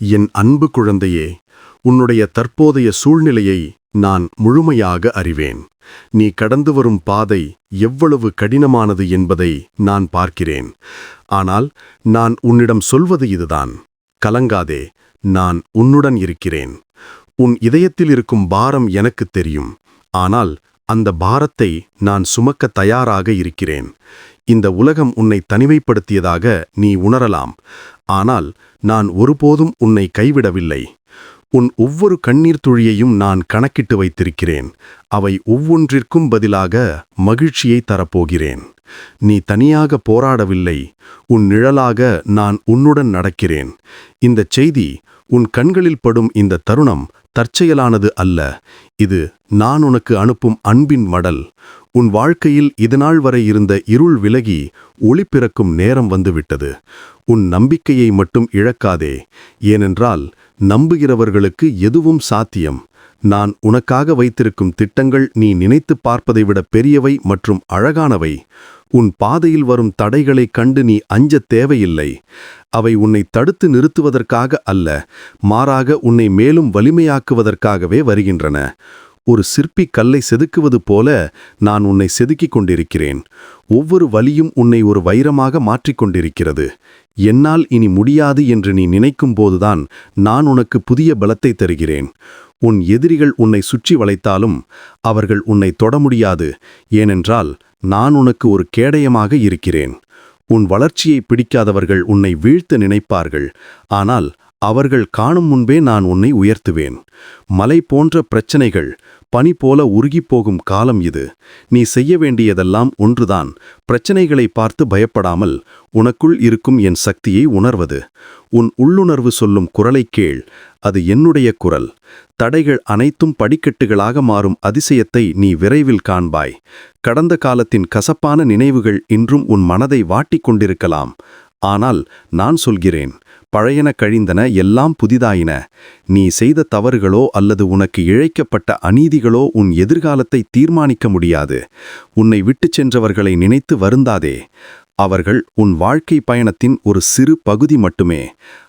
என் அன்பு குழந்தையே உன்னுடைய தற்போதைய சூழ்நிலையை நான் முழுமையாக அறிவேன். நீ கடந்து வரும் பாதை எவ்வளவு கடினமானது என்பதை நான் பார்க்கிறேன். ஆனால் நான் உன்னிடம் சொல்வது இதுதான். கலங்காதே நான் உன்னுடன் இருக்கிறேன். உன் இதயத்தில் இருக்கும் பாரம் எனக்கு தெரியும். ஆனால் அந்த பாரத்தை நான் சுமக்க தயாராக இருக்கிறேன். இந்த உலகம் உன்னை தனிமைப்படுத்தியதாக நீ உணரலாம். ஆனால் நான் ஒருபோதும் உன்னை கைவிடவில்லை. உன் ஒவ்வொரு கண்ணீர் துளியையும் நான் கணக்கிட்டு வைத்திருக்கிறேன். அவை ஒவ்வொன்றிற்கும் பதிலாக மகிழ்ச்சியை தரப்போகிறேன். நீ தனியாக போராடவில்லை. உன் நிழலாக நான் உன்னுடன் நடக்கிறேன். இந்த செய்தி உன் கண்களில் படும் இந்த தருணம் தற்செயலானது அல்ல. இது நான் உனக்கு அனுப்பும் அன்பின் மடல். உன் வாழ்க்கையில் இதுநாள் வரை இருந்த இருள் விலகி ஒளி பிறக்கும் நேரம் வந்துவிட்டது. உன் நம்பிக்கையை மட்டும் இழக்காதே. ஏனென்றால் நம்புகிறவர்களுக்கு எதுவும் சாத்தியம். நான் உனக்காக வைத்திருக்கும் திட்டங்கள் நீ நினைத்துப் பார்ப்பதை விட பெரியவை மற்றும் அழகானவை. உன் பாதையில் வரும் தடைகளைக் கண்டு நீ அஞ்சத் தேவையில்லை. அவை உன்னை தடுத்து நிறுத்துவதற்காக அல்ல மாறாக உன்னை மேலும் வலிமையாக்குவதற்காகவே வருகின்றன. ஒரு சிற்பி கல்லை செதுக்குவது போல நான் உன்னை செதுக்கிக் கொண்டிருக்கிறேன். ஒவ்வொரு வலியும் உன்னை ஒரு வைரமாக மாற்றிக்கொண்டிருக்கிறது என்னால் இனி முடியாது என்று நீ நினைக்கும் போதுதான் நான் உனக்கு புதிய பலத்தை தருகிறேன். உன் எதிரிகள் உன்னை சுற்றி வளைத்தாலும் அவர்கள் உன்னை தொட முடியாது. ஏனென்றால் நான் உனக்கு ஒரு கேடயமாக இருக்கிறேன். உன் வளர்ச்சியை பிடிக்காதவர்கள் உன்னை வீழ்த்த நினைப்பார்கள். ஆனால் அவர்கள் காணும் முன்பே நான் உன்னை உயர்த்துவேன். மலை போன்ற பிரச்சனைகள் பனி போல உருகிப் போகும் காலம் இது. நீ செய்ய வேண்டியதெல்லாம் ஒன்றுதான். பிரச்சனைகளை பார்த்து பயப்படாமல் உனக்குள் இருக்கும் என் சக்தியை உணர்வது. உன் உள்ளுணர்வு சொல்லும் குரலைக் கேள். அது என்னுடைய குரல். தடைகள் அனைத்தும் படிக்கட்டுகளாக மாறும் அதிசயத்தை நீ விரைவில் காண்பாய். கடந்த காலத்தின் கசப்பான நினைவுகள் இன்றும் உன் மனதை வாட்டிக் கொண்டிருக்கலாம். ஆனால் நான் சொல்கிறேன் பழையன கழிந்தன எல்லாம் புதிதாயின. நீ செய்த தவறுகளோ அல்லது உனக்கு இழைக்கப்பட்ட அநீதிகளோ உன் எதிர்காலத்தை தீர்மானிக்க முடியாது. உன்னை விட்டுச் சென்றவர்களை நினைத்து வருந்தாதே. அவர்கள் உன் வாழ்க்கை பயணத்தின் ஒரு சிறு பகுதி மட்டுமே.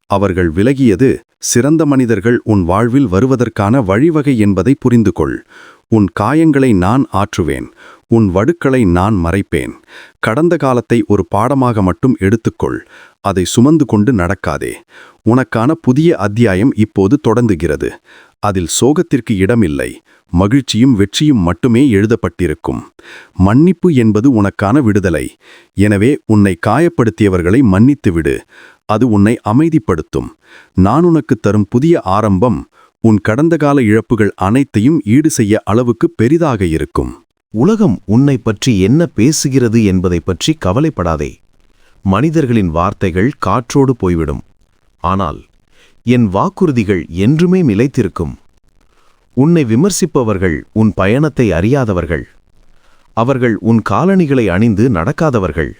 அவர்கள் விலகியது சிறந்த மனிதர்கள் உன் வாழ்வில் வருவதற்கான வழிவகை என்பதை புரிந்து கொள் உன் காயங்களை நான் ஆற்றுவேன். உன் வடுக்களை நான் மறைப்பேன். கடந்த காலத்தை ஒரு பாடமாக மட்டும் எடுத்துக்கொள். அதை சுமந்து கொண்டு நடக்காதே. உனக்கான புதிய அத்தியாயம் இப்போது தொடங்குகிறது. அதில் சோகத்திற்கு இடமில்லை. மகிழ்ச்சியும் வெற்றியும் மட்டுமே எழுதப்பட்டிருக்கும். மன்னிப்பு என்பது உனக்கான விடுதலை. எனவே உன்னை காயப்படுத்தியவர்களை மன்னித்துவிடு அது உன்னை அமைதிப்படுத்தும். நான் உனக்கு தரும் புதிய ஆரம்பம் உன் கடந்த கால இழப்புகள் அனைத்தையும் ஈடு செய்ய அளவுக்கு பெரிதாக இருக்கும். உலகம் உன்னை பற்றி என்ன பேசுகிறது என்பதை பற்றி கவலைப்படாதே. மனிதர்களின் வார்த்தைகள் காற்றோடு போய்விடும். ஆனால் என் வாக்குறுதிகள் என்றுமே நிலைத்திருக்கும். உன்னை விமர்சிப்பவர்கள் உன் பயணத்தை அறியாதவர்கள். அவர்கள் உன் காலணிகளை அணிந்து நடக்காதவர்கள்.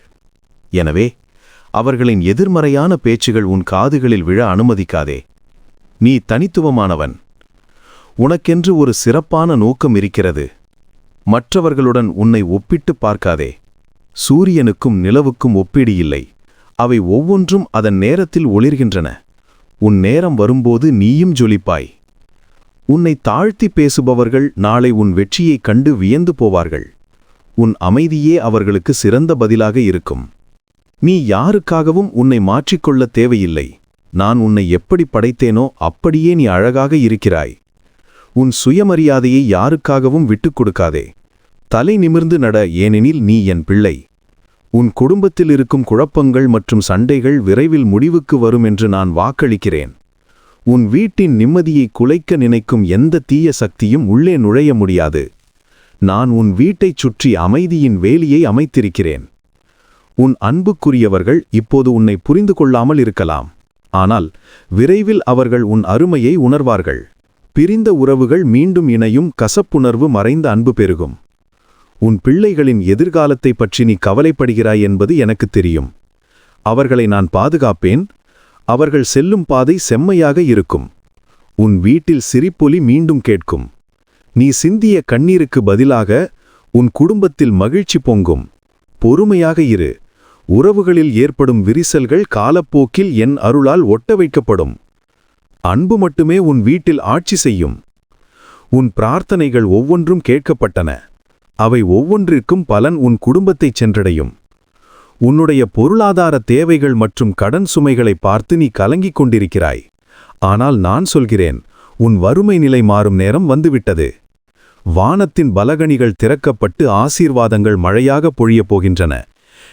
எனவே அவர்களின் எதிர்மறையான பேச்சுகள் உன் காதுகளில் விழ அனுமதிக்காதே. நீ தனித்துவமானவன். உனக்கென்று ஒரு சிறப்பான நோக்கம் இருக்கிறது. மற்றவர்களுடன் உன்னை ஒப்பிட்டு பார்க்காதே. சூரியனுக்கும் நிலவுக்கும் ஒப்பீடு இல்லை அவை ஒவ்வொன்றும் அதன் நேரத்தில் ஒளிர்கின்றன. உன் நேரம் வரும்போது நீயும் ஜொலிப்பாய். உன்னை தாழ்த்தி பேசுபவர்கள் நாளை உன் வெற்றியைக் கண்டு வியந்து போவார்கள். உன் அமைதியே அவர்களுக்கு சிறந்த பதிலாக இருக்கும். நீ யாருக்காகவும் உன்னை மாற்றிக்கொள்ள தேவையில்லை. நான் உன்னை எப்படி படைத்தேனோ அப்படியே நீ அழகாக இருக்கிறாய். உன் சுயமரியாதையை யாருக்காகவும் விட்டுக் கொடுக்காதே. தலை நிமிர்ந்து நட ஏனெனில் நீ என் பிள்ளை. உன் குடும்பத்தில் இருக்கும் குழப்பங்கள் மற்றும் சண்டைகள் விரைவில் முடிவுக்கு வரும் என்று நான் வாக்களிக்கிறேன். உன் வீட்டின் நிம்மதியை குலைக்க நினைக்கும் எந்த தீய சக்தியும் உள்ளே நுழைய முடியாது. நான் உன் வீட்டைச் சுற்றி அமைதியின் வேலியை அமைத்திருக்கிறேன். உன் அன்புக்குரியவர்கள் இப்போது உன்னை புரிந்து கொள்ளாமல் இருக்கலாம். ஆனால் விரைவில் அவர்கள் உன் அருமையை உணர்வார்கள். பிரிந்த உறவுகள் மீண்டும் இணையும் கசப்புணர்வு மறைந்த அன்பு பெருகும். உன் பிள்ளைகளின் எதிர்காலத்தை பற்றி நீ கவலைப்படுகிறாய் என்பது எனக்கு தெரியும். அவர்களை நான் பாதுகாப்பேன். அவர்கள் செல்லும் பாதை செம்மையாக இருக்கும். உன் வீட்டில் சிரிப்பொலி மீண்டும் கேட்கும். நீ சிந்திய கண்ணீருக்கு பதிலாக உன் குடும்பத்தில் மகிழ்ச்சி பொங்கும். பொறுமையாக இரு. உறவுகளில் ஏற்படும் விரிசல்கள் காலப்போக்கில் என் அருளால் ஒட்ட வைக்கப்படும் அன்பு மட்டுமே உன் வீட்டில் ஆட்சி செய்யும். உன் பிரார்த்தனைகள் ஒவ்வொன்றும் கேட்கப்பட்டன. அவை ஒவ்வொன்றிற்கும் பலன் உன் குடும்பத்தைச் சென்றடையும். உன்னுடைய பொருளாதார தேவைகள் மற்றும் கடன் சுமைகளை பார்த்து நீ கலங்கிக் கொண்டிருக்கிறாய். ஆனால் நான் சொல்கிறேன் உன் வறுமை நிலை மாறும் நேரம் வந்துவிட்டது. வானத்தின் பலகணிகள் திறக்கப்பட்டு ஆசீர்வாதங்கள் மழையாக பொழியப் போகின்றன.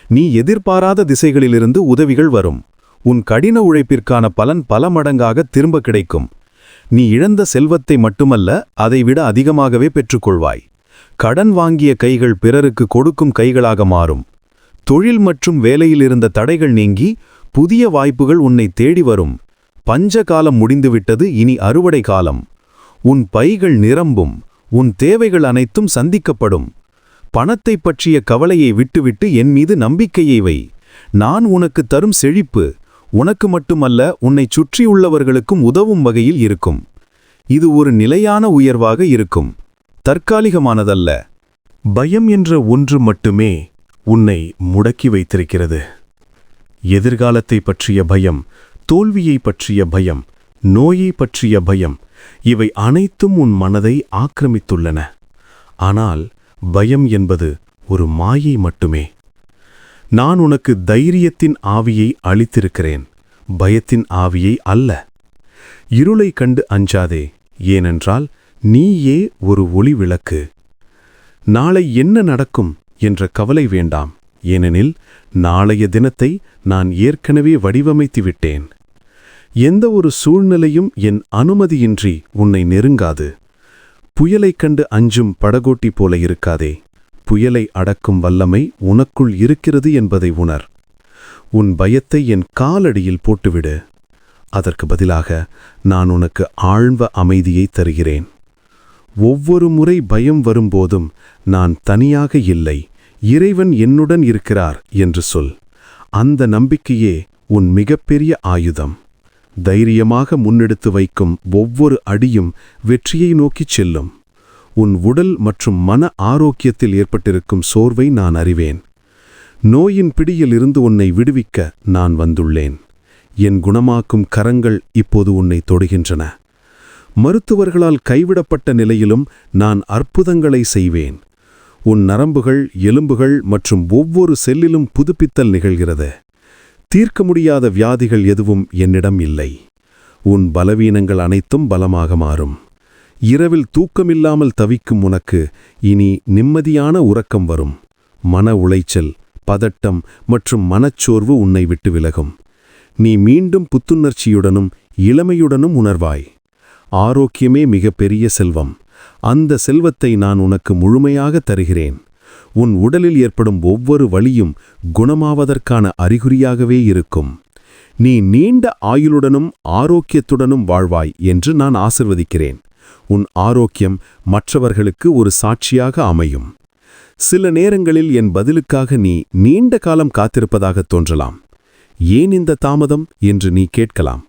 நீ எதிர்பாராத திசைகளிலிருந்து உதவிகள் வரும். உன் கடின உழைப்பிற்கான பலன் பல மடங்காக திரும்ப கிடைக்கும். நீ இழந்த செல்வத்தை மட்டுமல்ல அதைவிட அதிகமாகவே பெற்றுக்கொள்வாய். கடன் வாங்கிய கைகள் பிறருக்கு கொடுக்கும் கைகளாக மாறும். தொழில் மற்றும் வேலையில் இருந்த தடைகள் நீங்கி புதிய வாய்ப்புகள் உன்னை தேடி வரும். பஞ்ச காலம் முடிந்துவிட்டது இனி அறுவடை காலம். உன் பைகள் நிரம்பும் உன் தேவைகள் அனைத்தும் சந்திக்கப்படும். பணத்தைப் பற்றிய கவலையை விட்டுவிட்டு என் மீது நம்பிக்கையை வை. நான் உனக்கு தரும் செழிப்பு உனக்கு மட்டுமல்ல உன்னைச் சுற்றியுள்ளவர்களுக்கும் உதவும் வகையில் இருக்கும். இது ஒரு நிலையான உயர்வாக இருக்கும். தற்காலிகமானதல்ல. பயம் என்ற ஒன்று மட்டுமே உன்னை முடக்கி வைத்திருக்கிறது. எதிர்காலத்தை பற்றிய பயம் தோல்வியை பற்றிய பயம் நோயை பற்றிய பயம் இவை அனைத்தும் உன் மனதை ஆக்கிரமித்துள்ளன. ஆனால் பயம் என்பது ஒரு மாயை மட்டுமே. நான் உனக்கு தைரியத்தின் ஆவியை அளித்திருக்கிறேன் பயத்தின் ஆவியை அல்ல. இருளை கண்டு அஞ்சாதே ஏனென்றால் நீயே ஒரு ஒளி விளக்கு நாளை என்ன நடக்கும் என்ற கவலை வேண்டாம். ஏனெனில் நாளைய தினத்தை நான் ஏற்கனவே வடிவமைத்து விட்டேன். எந்த ஒரு சூழ்நிலையும் என் அனுமதியின்றி உன்னை நெருங்காது. புயலைக் கண்டு அஞ்சும் படகோட்டி போல இருக்காதே. புயலை அடக்கும் வல்லமை உனக்குள் இருக்கிறது என்பதை உணர். உன் பயத்தை என் காலடியில் போட்டுவிடு. அதற்கு பதிலாக நான் உனக்கு ஆழ்வ அமைதியை தருகிறேன். ஒவ்வொரு முறை பயம் வரும்போதும் நான் தனியாக இல்லை இறைவன் என்னுடன் இருக்கிறார் என்று சொல். அந்த நம்பிக்கையே உன் மிகப்பெரிய ஆயுதம். தைரியமாக முன்னெடுத்து வைக்கும் ஒவ்வொரு அடியும் வெற்றியை நோக்கிச் செல்லும். உன் உடல் மற்றும் மன ஆரோக்கியத்தில் ஏற்பட்டிருக்கும் சோர்வை நான் அறிவேன். நோயின் பிடியில் இருந்து உன்னை விடுவிக்க நான் வந்துள்ளேன். என் குணமாக்கும் கரங்கள் இப்போது உன்னை தொடுகின்றன. மருத்துவர்களால் கைவிடப்பட்ட நிலையிலும் நான் அற்புதங்களை செய்வேன். உன் நரம்புகள் எலும்புகள் மற்றும் ஒவ்வொரு செல்லிலும் புதுப்பித்தல் நிகழ்கிறது. தீர்க்க முடியாத வியாதிகள் எதுவும் என்னிடம் இல்லை. உன் பலவீனங்கள் அனைத்தும் பலமாக மாறும். இரவில் தூக்கமில்லாமல் தவிக்கும் உனக்கு இனி நிம்மதியான உறக்கம் வரும். மன உளைச்சல் பதட்டம் மற்றும் மனச்சோர்வு உன்னை விட்டு விலகும். நீ மீண்டும் புத்துணர்ச்சியுடனும் இளமையுடனும் உணர்வாய். ஆரோக்கியமே மிகப்பெரிய செல்வம். அந்த செல்வத்தை நான் உனக்கு முழுமையாக தருகிறேன். உன் உடலில் ஏற்படும் ஒவ்வொரு வழியும் குணமாவதற்கான அறிகுறியாகவே இருக்கும். நீ நீண்ட ஆயுளுடனும் ஆரோக்கியத்துடனும் வாழ்வாய் என்று நான் ஆசிர்வதிக்கிறேன். உன் ஆரோக்கியம் மற்றவர்களுக்கு ஒரு சாட்சியாக அமையும். சில நேரங்களில் என் பதிலுக்காக நீ நீண்ட காலம் காத்திருப்பதாக தோன்றலாம். ஏன் இந்த தாமதம்? என்று நீ கேட்கலாம்.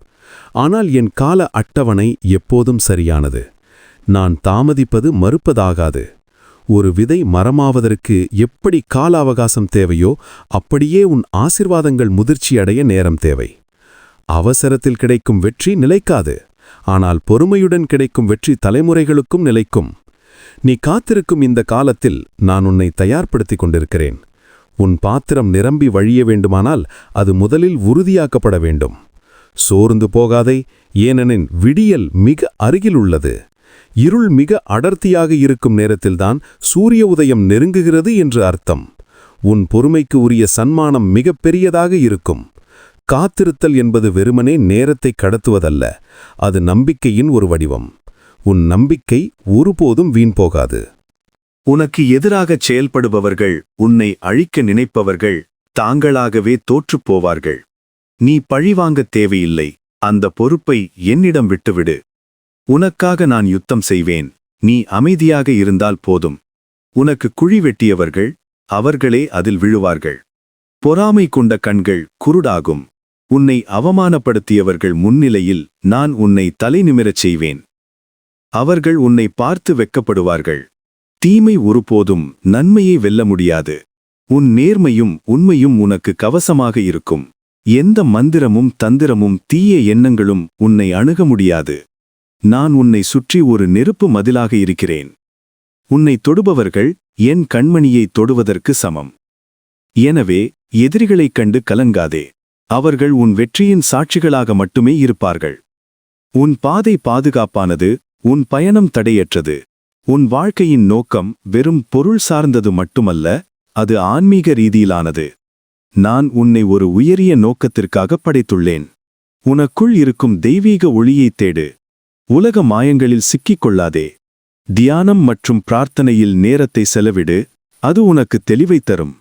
ஆனால் என் கால அட்டவணை எப்போதும் சரியானது. நான் தாமதிப்பது மறுப்பதாகாது. ஒரு விதை மரமாவதற்கு எப்படி கால அவகாசம் தேவையோ அப்படியே உன் ஆசிர்வாதங்கள் முதிர்ச்சியடைய நேரம் தேவை. அவசரத்தில் கிடைக்கும் வெற்றி நிலைக்காது. ஆனால் பொறுமையுடன் கிடைக்கும் வெற்றி தலைமுறைகளுக்கும் நிலைக்கும். நீ காத்திருக்கும் இந்த காலத்தில் நான் உன்னை தயார்படுத்திக் கொண்டிருக்கிறேன். உன் பாத்திரம் நிரம்பி வழிய வேண்டுமானால் அது முதலில் உறுதியாக்கப்பட வேண்டும். சோர்ந்து போகாதே ஏனெனின் விடியல் மிக அருகில் உள்ளது இருள் மிக அடர்த்தியாக இருக்கும் நேரத்தில்தான் சூரிய உதயம் நெருங்குகிறது என்று அர்த்தம். உன் பொறுமைக்கு உரிய சன்மானம் மிகப்பெரியதாக இருக்கும். காத்திருத்தல் என்பது வெறுமனே நேரத்தை கடத்துவதல்ல அது நம்பிக்கையின் ஒரு வடிவம். உன் நம்பிக்கை ஒருபோதும் வீண் போகாது. உனக்கு எதிராகச் செயல்படுபவர்கள் உன்னை அழிக்க நினைப்பவர்கள் தாங்களாகவே தோற்றுப் போவார்கள். நீ பழிவாங்கத் தேவையில்லை. அந்த பொறுப்பை என்னிடம் விட்டுவிடு. உனக்காக நான் யுத்தம் செய்வேன். நீ அமைதியாக இருந்தால் போதும். உனக்கு குழி வெட்டியவர்கள் அவர்களே அதில் விழுவார்கள். பொறாமை கொண்ட கண்கள் குருடாகும். உன்னை அவமானப்படுத்தியவர்கள் முன்னிலையில் நான் உன்னை தலை நிமிரச் செய்வேன். அவர்கள் உன்னை பார்த்து வெக்கப்படுவார்கள். தீமை ஒருபோதும் நன்மையை வெல்ல முடியாது. உன் நேர்மையும் உண்மையும் உனக்கு கவசமாக இருக்கும். எந்த மந்திரமும் தந்திரமும் தீய எண்ணங்களும் உன்னை அணுக முடியாது. நான் உன்னை சுற்றி ஒரு நெருப்பு மதிலாக இருக்கிறேன். உன்னை தொடுபவர்கள் என் கண்மணியை தொடுவதற்கு சமம். எனவே எதிரிகளைக் கண்டு கலங்காதே. அவர்கள் உன் வெற்றியின் சாட்சிகளாக மட்டுமே இருப்பார்கள். உன் பாதை பாதுகாப்பானது உன் பயணம் தடையற்றது. உன் வாழ்க்கையின் நோக்கம் வெறும் பொருள் சார்ந்தது மட்டுமல்ல அது ஆன்மீக ரீதியிலானது. நான் உன்னை ஒரு உயரிய நோக்கத்திற்காக படைத்துள்ளேன். உனக்குள் இருக்கும் தெய்வீக ஒளியைத் தேடு. உலக மாயங்களில் சிக்கிக் கொள்ளாதே தியானம் மற்றும் பிரார்த்தனையில் நேரத்தை செலவிடு. அது உனக்கு தெளிவை தரும்.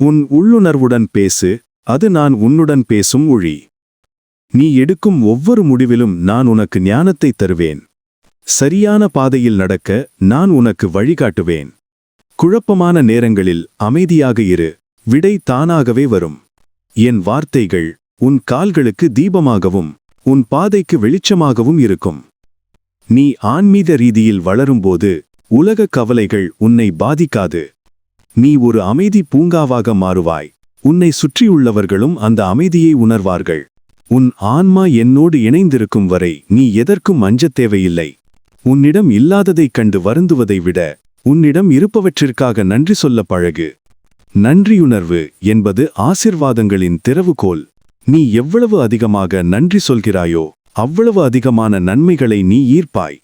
உன் உள்ளுணர்வுடன் பேசு. அது நான் உன்னுடன் பேசும் ஒழி நீ எடுக்கும் ஒவ்வொரு முடிவிலும் நான் உனக்கு ஞானத்தை தருவேன். சரியான பாதையில் நடக்க நான் உனக்கு வழிகாட்டுவேன். குழப்பமான நேரங்களில் அமைதியாக இரு. விடை தானாகவே வரும். என் வார்த்தைகள் உன் கால்களுக்கு தீபமாகவும் உன் பாதைக்கு வெளிச்சமாகவும் இருக்கும். நீ ஆன்மீக ரீதியில் வளரும்போது உலக கவலைகள் உன்னை பாதிக்காது. நீ ஒரு அமைதி பூங்காவாக மாறுவாய். உன்னை சுற்றியுள்ளவர்களும் அந்த அமைதியை உணர்வார்கள். உன் ஆன்மா என்னோடு இணைந்திருக்கும் வரை நீ எதற்கும் அஞ்சத் தேவையில்லை. உன்னிடம் இல்லாததைக் கண்டு வருந்துவதை விட உன்னிடம் இருப்பவற்றிற்காக நன்றி சொல்ல பழகு. நன்றியுணர்வு என்பது ஆசிர்வாதங்களின் திறவுகோல். நீ எவ்வளவு அதிகமாக நன்றி சொல்கிறாயோ அவ்வளவு அதிகமான நன்மைகளை நீ ஈர்ப்பாய்.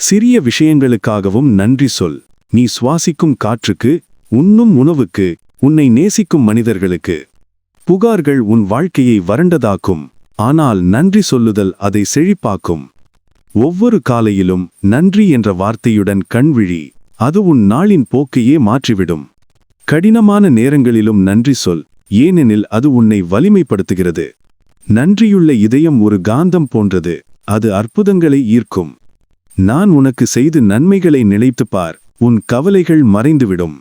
சிறிய விஷயங்களுக்காகவும் நன்றி சொல். நீ சுவாசிக்கும் காற்றுக்கு உண்ணும் உணவுக்கு உன்னை நேசிக்கும் மனிதர்களுக்கு. புகார்கள் உன் வாழ்க்கையை வறண்டதாக்கும் ஆனால் நன்றி சொல்லுதல் அதை செழிப்பாக்கும். ஒவ்வொரு காலையிலும் நன்றி என்ற வார்த்தையுடன் கண்விழி அது உன் நாளின் போக்கையே மாற்றிவிடும். கடினமான நேரங்களிலும் நன்றி சொல். ஏனெனில் அது உன்னை வலிமைப்படுத்துகிறது. நன்றியுள்ள இதயம் ஒரு காந்தம் போன்றது. அது அற்புதங்களை ஈர்க்கும். நான் உனக்கு செய்து நன்மைகளை நினைத்துப் பார். உன் கவலைகள் மறைந்துவிடும்.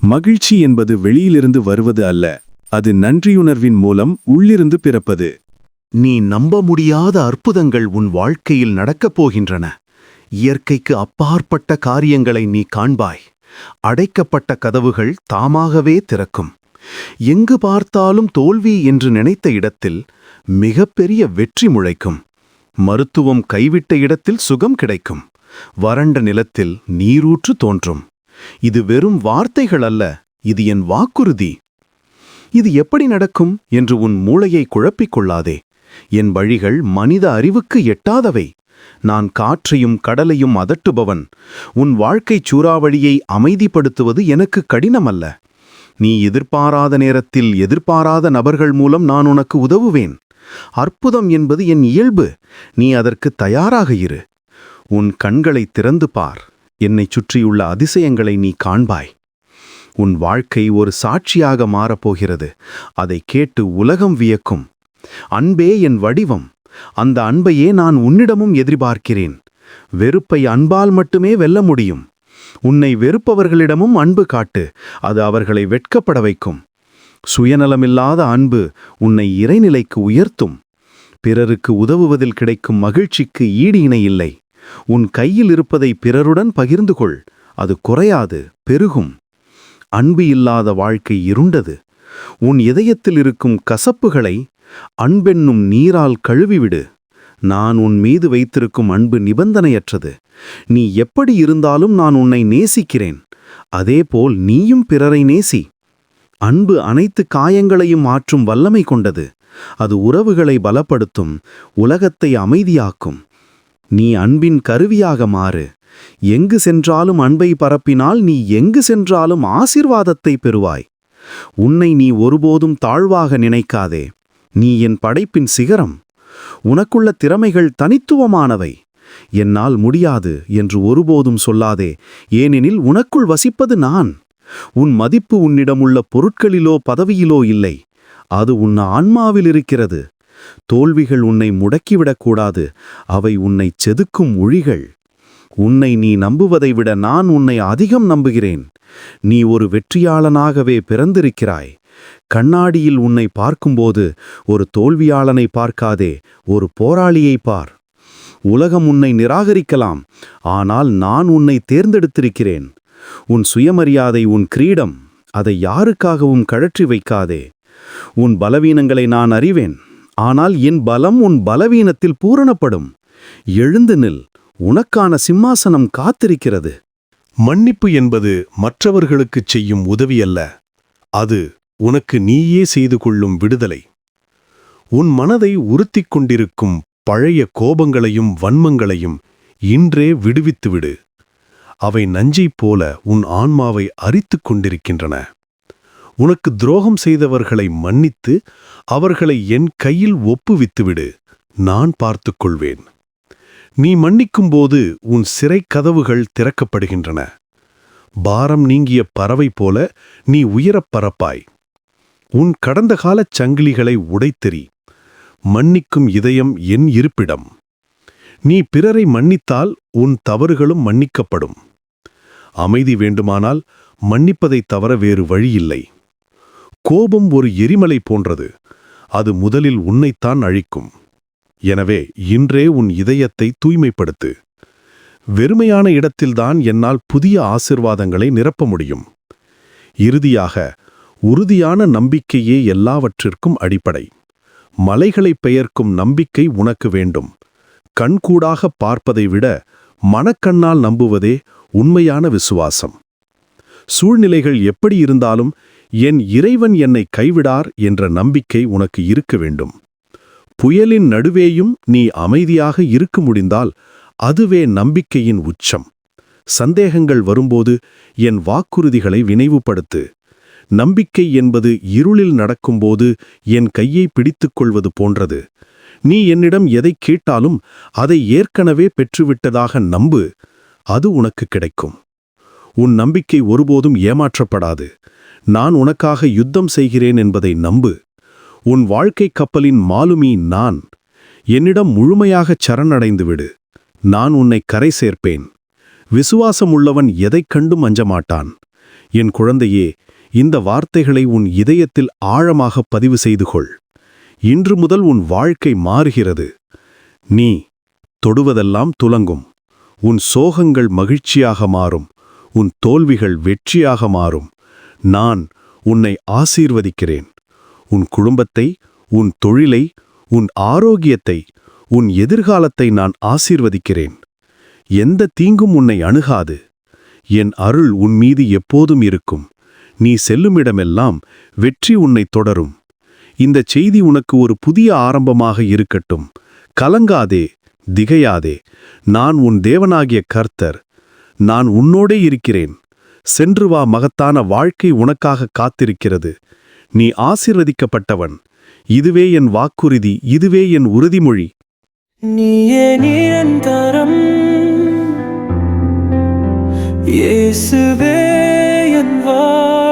மகிழ்ச்சி என்பது வெளியிலிருந்து வருவது அல்ல. அது நன்றியுணர்வின் மூலம் உள்ளிருந்து பிறப்பது. நீ நம்ப முடியாத அற்புதங்கள் உன் வாழ்க்கையில் நடக்கப் போகின்றன. இயற்கைக்கு அப்பாற்பட்ட காரியங்களை நீ காண்பாய். அடைக்கப்பட்ட கதவுகள் தாமாகவே திறக்கும். எங்கு பார்த்தாலும் தோல்வி என்று நினைத்த இடத்தில் மிகப்பெரிய வெற்றி முளைக்கும். மருத்துவம் கைவிட்ட இடத்தில் சுகம் கிடைக்கும். வறண்ட நிலத்தில் நீரூற்று தோன்றும். இது வெறும் வார்த்தைகள் அல்ல இது என் வாக்குறுதி. இது எப்படி நடக்கும் என்று உன் மூளையை குழப்பிக் கொள்ளாதே. என் வழிகள் மனித அறிவுக்கு எட்டாதவை. நான் காற்றையும் கடலையும் அதட்டுபவன். உன் வாழ்க்கைச் சூறாவளியை அமைதிப்படுத்துவது எனக்கு கடினமல்ல. நீ எதிர்பாராத நேரத்தில் எதிர்பாராத நபர்கள் மூலம் நான் உனக்கு உதவுவேன். அற்புதம் என்பது என் இயல்பு. நீ அதற்கு தயாராக இரு. உன் கண்களை திறந்து பார். என்னைச் சுற்றியுள்ள அதிசயங்களை நீ காண்பாய். உன் வாழ்க்கை ஒரு சாட்சியாக மாறப்போகிறது. அதை கேட்டு உலகம் வியக்கும். அன்பே என் வடிவம். அந்த அன்பையே நான் உன்னிடமும் எதிர்பார்க்கிறேன். வெறுப்பை அன்பால் மட்டுமே வெல்ல முடியும். உன்னை வெறுப்பவர்களிடமும் அன்பு காட்டு அது அவர்களை வெட்கப்பட வைக்கும். சுயநலமில்லாத அன்பு உன்னை இறைநிலைக்கு உயர்த்தும். பிறருக்கு உதவுவதில் கிடைக்கும் மகிழ்ச்சிக்கு ஈடு இணை இல்லை. உன் கையில் இருப்பதை பிறருடன் பகிர்ந்து கொள் அது குறையாது பெருகும். அன்பு இல்லாத வாழ்க்கை இருண்டது. உன் இதயத்தில் இருக்கும் கசப்புகளை அன்பென்னும் நீரால் கழுவிவிடு. நான் உன் மீது வைத்திருக்கும் அன்பு நிபந்தனையற்றது. நீ எப்படி இருந்தாலும் நான் உன்னை நேசிக்கிறேன். அதேபோல் நீயும் பிறரை நேசி. அன்பு அனைத்து காயங்களையும் மாற்றும் வல்லமை கொண்டது. அது உறவுகளை பலப்படுத்தும் உலகத்தை அமைதியாக்கும். நீ அன்பின் கருவியாக மாறு. எங்கு சென்றாலும் அன்பை பரப்பினால் நீ எங்கு சென்றாலும் ஆசிர்வாதத்தை பெறுவாய். உன்னை நீ ஒருபோதும் தாழ்வாக நினைக்காதே. நீ என் படைப்பின் சிகரம். உனக்குள்ள திறமைகள் தனித்துவமானவை. என்னால் முடியாது என்று ஒருபோதும் சொல்லாதே. ஏனெனில் உனக்குள் வசிப்பது நான். உன் மதிப்பு உன்னிடமுள்ள பொருட்களிலோ பதவியிலோ இல்லை. அது உன் ஆன்மாவில் இருக்கிறது. தோல்விகள் உன்னை முடக்கிவிடக்கூடாது. அவை உன்னை செதுக்கும் ஒழிகள் உன்னை நீ நம்புவதை விட நான் உன்னை அதிகம் நம்புகிறேன். நீ ஒரு வெற்றியாளனாகவே பிறந்திருக்கிறாய். கண்ணாடியில் உன்னை பார்க்கும்போது ஒரு தோல்வியாளனை பார்க்காதே ஒரு போராளியை பார். உலகம் உன்னை நிராகரிக்கலாம் ஆனால் நான் உன்னை தேர்ந்தெடுத்திருக்கிறேன். உன் சுயமரியாதை உன் கிரீடம் அதை யாருக்காகவும் கழற்றி வைக்காதே. உன் பலவீனங்களை நான் அறிவேன் ஆனால் என் பலம் உன் பலவீனத்தில் பூரணப்படும். எழுந்து நில் உனக்கான சிம்மாசனம் காத்திருக்கிறது. மன்னிப்பு என்பது மற்றவர்களுக்குச் செய்யும் உதவி அல்ல. அது உனக்கு நீயே செய்து கொள்ளும் விடுதலை. உன் மனதை உறுத்திக் கொண்டிருக்கும் பழைய கோபங்களையும் வன்மங்களையும் இன்றே விடுவித்துவிடு அவை நஞ்சைப் போல உன் ஆன்மாவை அரித்துக் கொண்டிருக்கின்றன. உனக்கு துரோகம் செய்தவர்களை மன்னித்து அவர்களை என் கையில் ஒப்புவித்துவிடு நான் பார்த்துக் கொள்வேன். நீ மன்னிக்கும்போது உன் சிறைக் கதவுகள் திறக்கப்படுகின்றன. பாரம் நீங்கிய பறவை போல நீ உயரப் பறப்பாய். உன் கடந்த காலச் சங்கிலிகளை உடைத்தெறி. மன்னிக்கும் இதயம் என் இருப்பிடம். நீ பிறரை மன்னித்தால் உன் தவறுகளும் மன்னிக்கப்படும். அமைதி வேண்டுமானால் மன்னிப்பதைத் தவிர வேறு வழியில்லை. கோபம் ஒரு எரிமலை போன்றது. அது முதலில் உன்னைத்தான் அழிக்கும். எனவே இன்றே உன் இதயத்தை தூய்மைப்படுத்து. வெறுமையான இடத்தில்தான் என்னால் புதிய ஆசிர்வாதங்களை நிரப்ப முடியும். இறுதியாக உறுதியான நம்பிக்கையே எல்லாவற்றிற்கும் அடிப்படை. மலைகளை பெயர்க்கும் நம்பிக்கை உனக்கு வேண்டும். கண்கூடாக பார்ப்பதை விட மனக்கண்ணால் நம்புவதே உண்மையான விசுவாசம். சூழ்நிலைகள் எப்படி இருந்தாலும் என் இறைவன் என்னை கைவிடார் என்ற நம்பிக்கை உனக்கு இருக்க வேண்டும். புயலின் நடுவேயும் நீ அமைதியாக இருக்க முடிந்தால் அதுவே நம்பிக்கையின் உச்சம். சந்தேகங்கள் வரும்போது என் வாக்குறுதிகளை வினைவுபடுத்து. நம்பிக்கை என்பது இருளில் நடக்கும்போது என் கையை பிடித்துக்கொள்வது போன்றது. நீ என்னிடம் எதை கேட்டாலும் அதை ஏற்கனவே பெற்றுவிட்டதாக நம்பு. அது உனக்கு கிடைக்கும். உன் நம்பிக்கை ஒருபோதும் ஏமாற்றப்படாது. நான் உனக்காக யுத்தம் செய்கிறேன் என்பதை நம்பு. உன் வாழ்க்கைக் கப்பலின் மாலுமி நான். என்னிடம் முழுமையாகச் சரணடைந்து விடு நான் உன்னை கரை சேர்ப்பேன். விசுவாசம் உள்ளவன் எதைக் கண்டும் அஞ்சமாட்டான். என் குழந்தையே இந்த வார்த்தைகளை உன் இதயத்தில் ஆழமாக பதிவு செய்து கொள் இன்று முதல் உன் வாழ்க்கை மாறுகிறது. நீ தொடுவதெல்லாம் துலங்கும். உன் சோகங்கள் மகிழ்ச்சியாக மாறும். உன் தோல்விகள் வெற்றியாக மாறும். நான் உன்னை ஆசீர்வதிக்கிறேன். உன் குடும்பத்தை உன் தொழிலை உன் ஆரோக்கியத்தை உன் எதிர்காலத்தை நான் ஆசீர்வதிக்கிறேன். எந்த தீங்கும் உன்னை அணுகாது. என் அருள் உன் மீது எப்போதும் இருக்கும். நீ செல்லுமிடமெல்லாம் வெற்றி உன்னை தொடரும். இந்த செய்தி உனக்கு ஒரு புதிய ஆரம்பமாக இருக்கட்டும். கலங்காதே திகையாதே. நான் உன் தேவனாகிய கர்த்தர். நான் உன்னோடே இருக்கிறேன். சென்று வா மகத்தான வாழ்க்கை உனக்காக காத்திருக்கிறது. நீ ஆசிர்வதிக்கப்பட்டவன். இதுவே என் வாக்குறுதி இதுவே என் உறுதிமொழி. நீயே நிரந்தரம். இயேசுவே என் வா